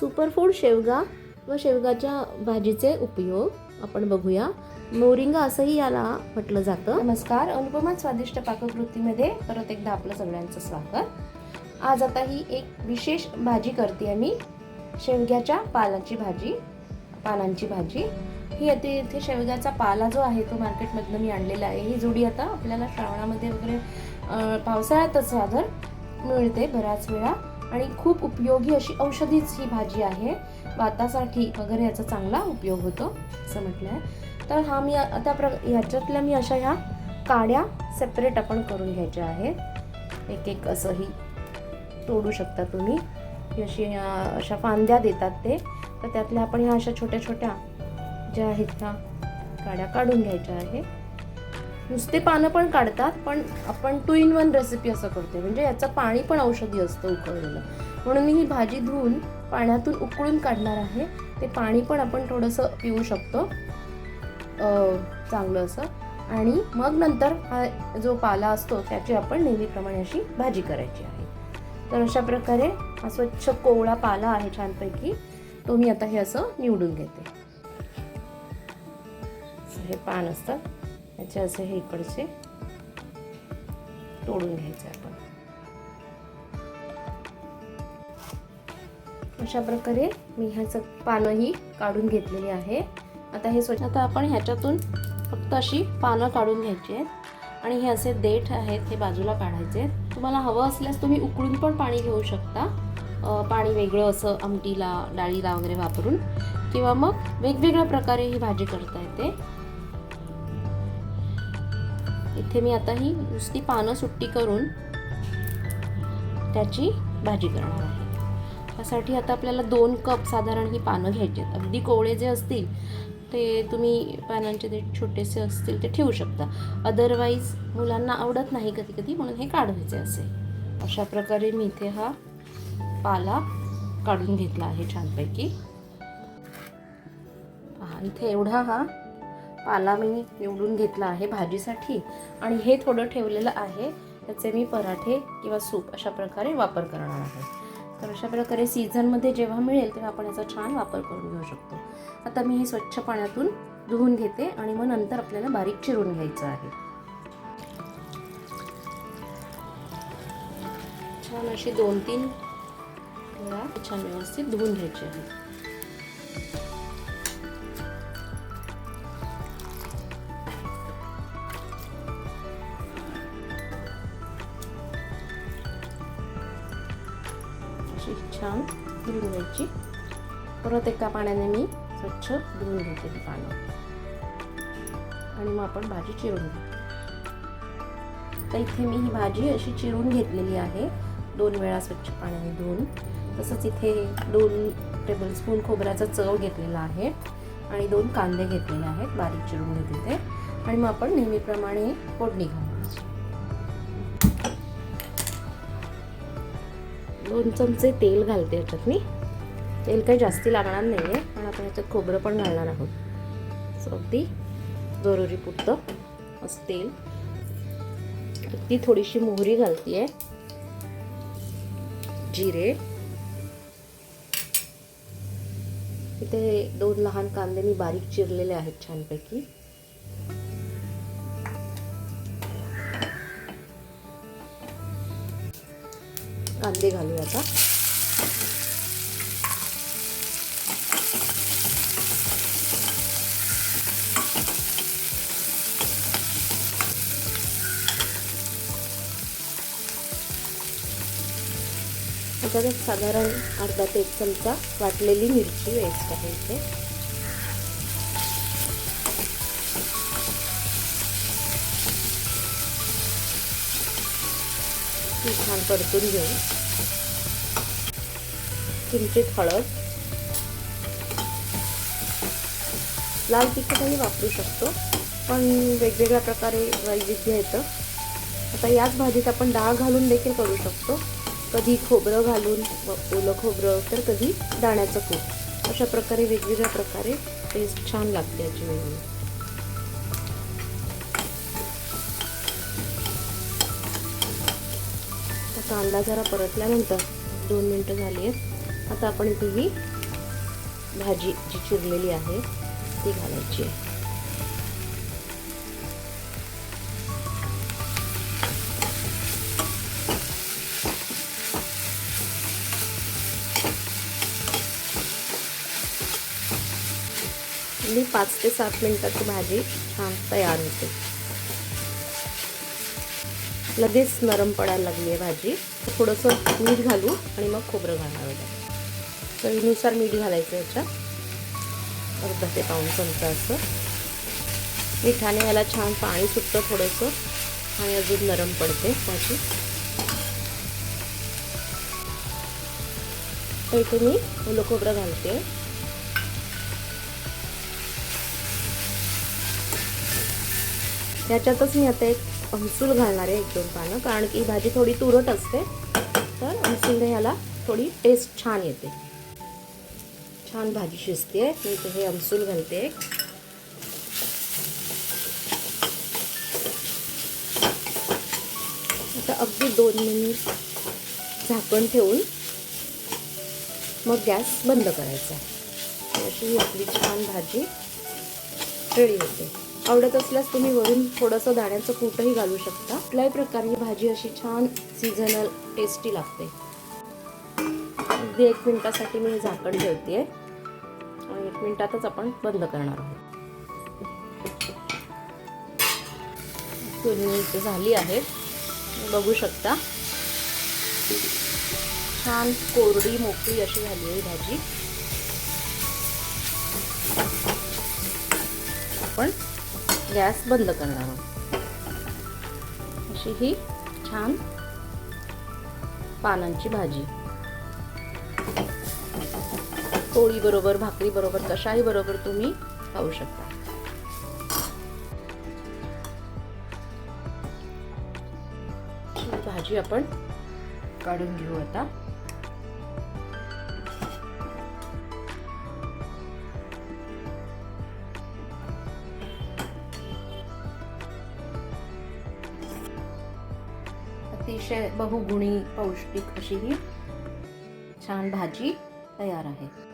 Superfood शेवगा व शेवगाच्या भाजीचे उपयोग आपण बघूया. मोरिंगा असंही याला म्हटलं जातं. नमस्कार. अनुपमा स्वादिष्ट पाककृतीमध्ये परत एकदा आपलं सगळ्यांचं स्वागत. आज आता ही एक विशेष भाजी करते मी शेवग्याच्या पालाची भाजी पानांची भाजी. ही आता इथे शेवग्याचा पाला जो आहे तो मार्केटमधनं मी आणलेला आहे. ही जोडी आता आपल्याला श्रावणामध्ये वगैरे पावसाळ्यातच साधर मिळते बऱ्याच वेळा. आणि खूप उपयोगी अशी औषधीच ही भाजी आहे. वातासाठी वगैरे याचा चांगला उपयोग होतो असं म्हटलं आहे तर हा मी आता प्र ह्याच्यातल्या मी अशा ह्या काड्या सेपरेट आपण करून घ्यायच्या आहेत. एक एक असंही तोडू शकता तुम्ही. अशी अशा फांद्या देतात ते. तर त्यातल्या आपण ह्या अशा छोट्या छोट्या ज्या आहेत ह्या काड्या काढून घ्यायच्या आहे. नुसते पानं पण काढतात पण आपण टू इन वन रेसिपी असं करते म्हणजे याचं पाणी पण औषधी असतं उकळलेलं. म्हणून मी ही भाजी धुवून पाण्यातून उकळून काढणार आहे. ते पाणी पण आपण थोडंसं पिऊ शकतो. चांगलं असं. आणि मग नंतर हा जो पाला असतो त्याची आपण नेहमीप्रमाणे अशी भाजी करायची आहे. तर अशा प्रकारे हा स्वच्छ कोवळा पाला आहे छानपैकी. तो मी आता हे असं निवडून घेते. हे पान असतं. याचे असे हे इकडचे तोडून घ्यायचे आपण. अशा प्रकारे मी ह्याचं पानंही काढून घेतलेली आहे. आता हे स्वच्छ आता आपण ह्याच्यातून फक्त अशी पानं काढून घ्यायची आहेत. आणि हे असे देठ आहेत हे बाजूला काढायचे आहेत. तुम्हाला हवं असल्यास तुम्ही उकळून पण पाणी घेऊ शकता. पाणी वेगळं असं आमटीला डाळीला वगैरे वापरून. किंवा मग वेगवेगळ्या प्रकारे ही भाजी करता येते. इथे मी आता ही नुसती पानं सुट्टी करून त्याची भाजी करणार आहे. त्यासाठी आता आपल्याला दोन कप साधारण ही पानं घ्यायची आहेत. अगदी कोवळे जे असतील ते तुम्ही पानांचे ते छोटेसे असतील ते ठेवू शकता. अदरवाईज मुलांना आवडत नाही कधी कधी म्हणून हे काढवायचे असे. अशा प्रकारे मी इथे हा पाला काढून घेतला आहे छानपैकी. पहा इथे एवढा हा पाला मी निवडून घेतला आहे भाजीसाठी. आणि हे थोडं ठेवलेलं आहे. त्याचे मी पराठे किंवा सूप अशा प्रकारे वापर करणार आहे. तर अशा प्रकारे सीझनमध्ये जेव्हा मिळेल तेव्हा आपण याचा छान वापर करून घेऊ शकतो. आता मी हे स्वच्छ पाण्यातून धुवून घेते आणि मग नंतर आपल्याला बारीक चिरून घ्यायचं आहे. छान अशी दोन तीन वेळा छान व्यवस्थित धुवून घ्यायची आहे. छान धुवून घ्यायची. परत एका पाण्याने मी स्वच्छ धुवून घेते ही पानं आणि मग आपण भाजी चिरून घेऊ. तर इथे मी ही भाजी अशी चिरून घेतलेली आहे. दोन वेळा स्वच्छ पाण्याने धुवून. तसंच इथे दोन टेबलस्पून खोबऱ्याचा चव घेतलेला आहे. आणि दोन कांदे घेतलेले आहेत. बारीक चिरून घेतले ते. आणि मग आपण नेहमीप्रमाणे फोडणी घालू. दोन चमचे तेल घालते याच्यात मी. तेल काही जास्ती लागणार नाही आहे पण आपण याच्यात खोबरं पण घालणार आहोत. सो अगदी जरुरी पुरतं. असं तेल. ती थोडीशी मोहरी घालते आहे जिरे. इथे दोन लहान कांदे मी बारीक चिरलेले आहेत छानपैकी. कांदे घालूया आता. त्याच्यात साधारण अर्धा ते एक चमचा वाटलेली मिरची वेस्ट आहे इथे. ती छान परतून घेऊ. किंचित हळद. लाल तिखटही वापरू शकतो पण वेगवेगळ्या प्रकारे वैविध्य येतं. आता याच भाजीत आपण डाळ घालून देखील करू शकतो. कधी खोबरं घालून ओलं खोबरं तर कधी दाण्याचं कूट अशा प्रकारे वेगवेगळ्या प्रकारे टेस्ट छान लागते याची वेगळी. कांदा जरा परतल्यानंतर दोन मिनटं झाली आहेत. आता आपण इथे ही भाजी जी चिरलेली आहे ती घालायची आहे. मी पाच ते सात मिनिटाची भाजी छान तयार होते. लगेच नरम पडायला लागली आहे भाजी. थोडंसं मीठ घालू आणि मग खोबरं घालावं लागेल चवीनुसार मीठ घालायचं याच्यात. अर्धा ते पाऊन चमचा असं. मिठाने याला छान पाणी सुटतं थोडंसं. आणि अजून नरम पडते भाजी तर इथे मी ओलं खोबरं घालते. त्याच्यातच मी आता एक अमसूल घालणार आहे एक दोन पानं कारण की भाजी थोडी तुरट असते. तर अमसूलने ह्याला थोडी टेस्ट छान येते. छान भाजी शिजते. मी इथे हे अमसूल घालते. आता अगदी दोन मिनिट झाकण ठेवून मग गॅस बंद करायचा. अशी आपली छान भाजी रेडी होते. आवडत असल्यास तुम्ही वरून थोडंसं दाण्याचं कूटही घालू शकता. कुठल्याही प्रकारे भाजी अशी छान सीझनल टेस्टी लागते. अगदी एक मिनिटासाठी मी हे झाकण ठेवते आहे मिनिटातच आपण बंद करणार आहोत. दोन झाली आहेत बघू शकता. छान कोरडी मोकळी अशी झाली आहे भाजी. आपण गॅस बंद करणार आहोत. अशी ही छान पानांची भाजी. पोळी बरोबर भाकरी बरोबर कशाही बरोबर तुम्ही खाऊ शकता. भाजी आपण काढून घेऊ आता. अतिशय बहुगुणी पौष्टिक अशी ही छान भाजी तयार आहे.